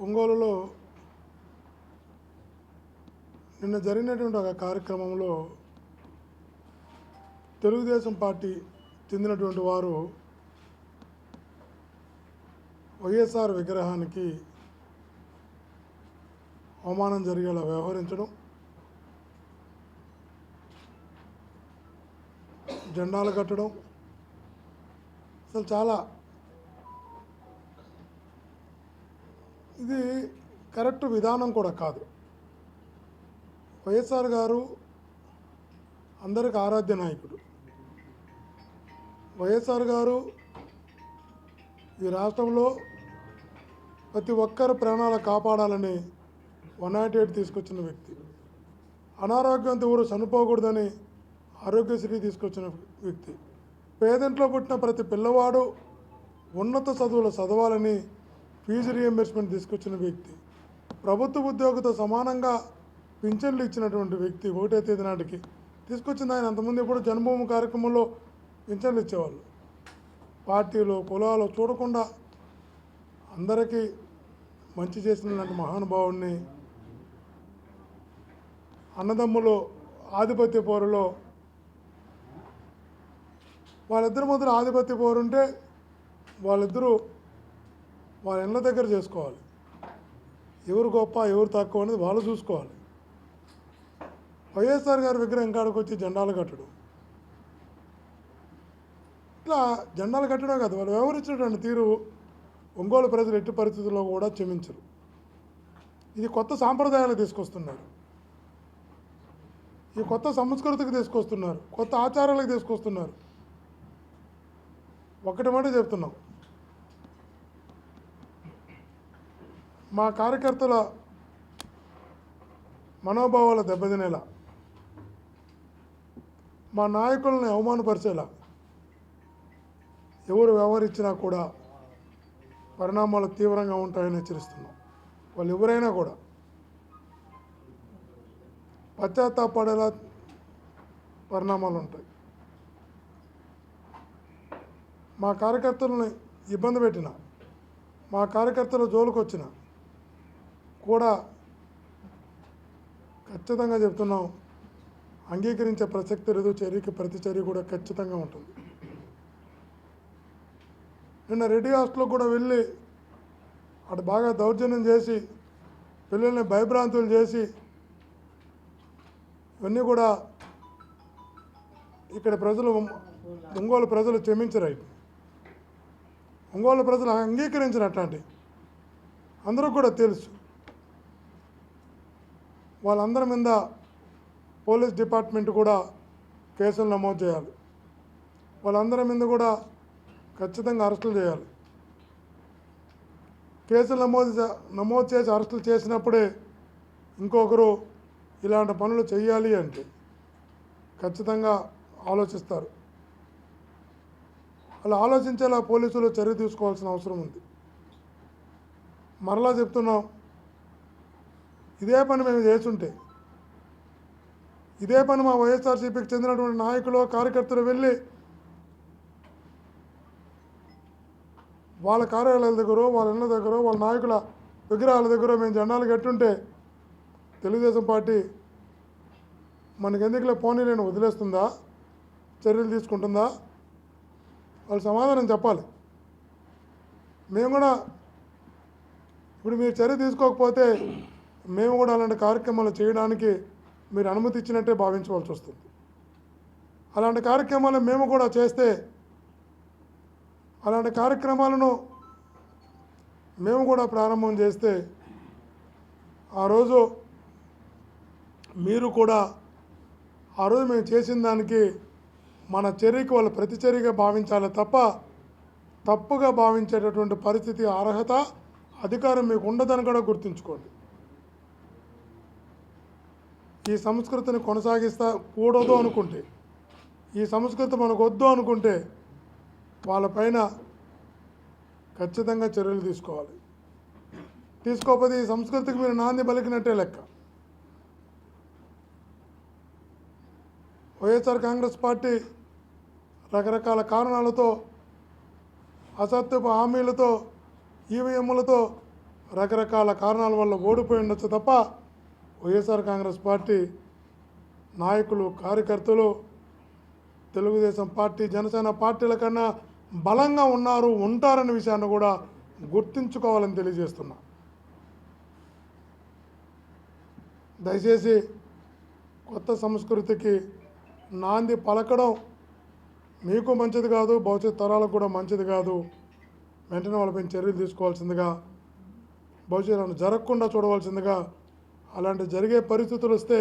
ఒంగోలులో నిన్న జరిగినటువంటి ఒక కార్యక్రమంలో తెలుగుదేశం పార్టీ చెందినటువంటి వారు వైఎస్ఆర్ విగ్రహానికి అవమానం జరిగేలా వ్యవహరించడం జెండాలు కట్టడం అసలు చాలా ఇది కరెక్ట్ విధానం కూడా కాదు. వైఎస్ఆర్ గారు అందరికి ఆరాధ్య నాయకుడు. వైఎస్ఆర్ గారు ఈ రాష్ట్రంలో ప్రతి ఒక్కరి ప్రాణాలు కాపాడాలని వన్ నాట్ ఎయిట్ తీసుకొచ్చిన వ్యక్తి. అనారోగ్యంతో ఊరు చనిపోకూడదని ఆరోగ్యశ్రీ తీసుకొచ్చిన వ్యక్తి. పేదంట్లో పుట్టిన ప్రతి పిల్లవాడు ఉన్నత చదువులు చదవాలని ఫీజు రియంబర్స్మెంట్ తీసుకొచ్చిన వ్యక్తి ప్రభుత్వ ఉద్యోగితో సమానంగా పింఛన్లు ఇచ్చినటువంటి వ్యక్తి ఒకటే తేదీ నాటికి తీసుకొచ్చింది ఆయన అంతమంది ఎప్పుడు జన్మభూమి కార్యక్రమంలో పింఛన్లు ఇచ్చేవాళ్ళు. పార్టీలు కులాలు చూడకుండా అందరికీ మంచి చేసినటువంటి మహానుభావుడిని అన్నదమ్ములు ఆధిపత్య పోరులో వాళ్ళిద్దరి మొదలు ఆధిపత్య పోరు ఉంటే వాళ్ళిద్దరూ వాళ్ళ ఇళ్ళ దగ్గర చేసుకోవాలి. ఎవరు గొప్ప ఎవరు తక్కువ అనేది వాళ్ళు చూసుకోవాలి. వైఎస్ఆర్ గారి విగ్రహం కాడికి వచ్చి జెండాలు కట్టడం. ఇట్లా జెండాలు కట్టడం కాదు వాళ్ళు వ్యవహరించినటువంటి తీరు ఒంగోలు ప్రజలు ఎట్టి పరిస్థితుల్లో కూడా క్షమించరు. ఇది కొత్త సాంప్రదాయాలు తీసుకొస్తున్నారు. ఈ కొత్త సంస్కృతికి తీసుకొస్తున్నారు కొత్త ఆచారాలకు తీసుకొస్తున్నారు. ఒకటి మాట చెప్తున్నాం. మా కార్యకర్తల మనోభావాలు దెబ్బతినేలా మా నాయకులను అవమానపరిచేలా ఎవరు వ్యవహరించినా కూడా పరిణామాలు తీవ్రంగా ఉంటాయని హెచ్చరిస్తున్నాం. వాళ్ళు ఎవరైనా కూడా పశ్చాత్తాపడేలా పరిణామాలు ఉంటాయి. మా కార్యకర్తలని ఇబ్బంది పెట్టిన మా కార్యకర్తల జోలికి వచ్చిన కూడా ఖచ్చితంగా చెప్తున్నాం. అంగీకరించే ప్రసక్తి లేదు చర్యకి ప్రతి చర్య కూడా ఖచ్చితంగా ఉంటుంది. నిన్న రెడ్డి హాస్టల్లో కూడా వెళ్ళి అటు బాగా దౌర్జన్యం చేసి పిల్లల్ని భయభ్రాంతులు చేసి ఇవన్నీ కూడా ఇక్కడ ప్రజలు ఒంగోలు ప్రజలు క్షమించరు ఒంగోలు ప్రజలు అంగీకరించిన అట్లాంటి అందరూ కూడా తెలుసు. వాళ్ళందరి మీద పోలీస్ డిపార్ట్మెంట్ కూడా కేసులు నమోదు చేయాలి. వాళ్ళందరి మీద కూడా ఖచ్చితంగా అరెస్టులు చేయాలి. కేసులు నమోదు చే- నమోదు చేసి అరెస్టులు చేసినప్పుడే ఇంకొకరు ఇలాంటి పనులు చేయాలి అంటే ఖచ్చితంగా ఆలోచిస్తారు. అలా ఆలోచించేలా పోలీసులు చర్య తీసుకోవాల్సిన అవసరం ఉంది. మరలా చెప్తున్నాం ఇదే పని మేము చేస్తుంటే ఇదే పని మా వైఎస్ఆర్సీపీకి చెందినటువంటి నాయకులు కార్యకర్తలు వెళ్ళి వాళ్ళ కార్యాలయాల దగ్గర వాళ్ళ ఇళ్ళ దగ్గర వాళ్ళ నాయకుల విగ్రహాల దగ్గర మేము జెండాలు కట్టుంటే తెలుగుదేశం పార్టీ మనకి ఎందుకులే పోనీ నేను వదిలేస్తుందా? చర్యలు తీసుకుంటుందా? వాళ్ళు సమాధానం చెప్పాలి. మేము కూడా ఇప్పుడు మీరు చర్య తీసుకోకపోతే మేము కూడా అలాంటి కార్యక్రమాలు చేయడానికి మీరు అనుమతి ఇచ్చినట్టే భావించవలసి వస్తుంది. అలాంటి కార్యక్రమాలు మేము కూడా చేస్తే అలాంటి కార్యక్రమాలను మేము కూడా ప్రారంభం చేస్తే ఆ రోజు మీరు కూడా ఆ రోజు మేము చేసిన దానికి మన చర్యకి వాళ్ళు ప్రతిచర్యగా భావించాలి తప్ప తప్పుగా భావించేటటువంటి పరిస్థితి అర్హత అధికారం మీకు ఉండదని కూడా గుర్తుంచుకోండి. ఈ సంస్కృతిని కొనసాగిస్తా కూడదు అనుకుంటే ఈ సంస్కృతి మనకు వద్దు అనుకుంటే వాళ్ళపైన ఖచ్చితంగా చర్యలు తీసుకోవాలి. తీసుకోకపోతే ఈ సంస్కృతికి మీరు నాంది పలికినట్టే లెక్క. వైఎస్ఆర్ కాంగ్రెస్ పార్టీ రకరకాల కారణాలతో అసత్యపు హామీలతో ఈవీఎంలతో రకరకాల కారణాల వల్ల ఓడిపోయి ఉండొచ్చు తప్ప వైఎస్ఆర్ కాంగ్రెస్ పార్టీ నాయకులు కార్యకర్తలు తెలుగుదేశం పార్టీ జనసేన పార్టీల కన్నా బలంగా ఉన్నారు ఉంటారనే విషయాన్ని కూడా గుర్తించుకోవాలని తెలియజేస్తున్నా. దయచేసి కొత్త సంస్కృతికి నాంది పలకడం మీకు మంచిది కాదు భవిష్యత్ తరాలకు కూడా మంచిది కాదు. వెంటనే వాళ్ళపై చర్యలు తీసుకోవాల్సిందిగా భవిష్యత్తులో జరగకుండా చూడవలసిందిగా అలాంటి జరిగే పరిస్థితులు వస్తే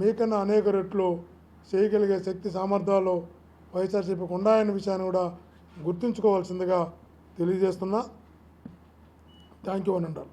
మీకన్నా అనేక రెట్లు చేయగలిగే శక్తి సామర్థ్యాలు వైఎస్ఆర్సీపీకి ఉన్నాయన్న విషయాన్ని కూడా గుర్తుంచుకోవాల్సిందిగా తెలియజేస్తున్నా. థ్యాంక్ యూ అని అంటారు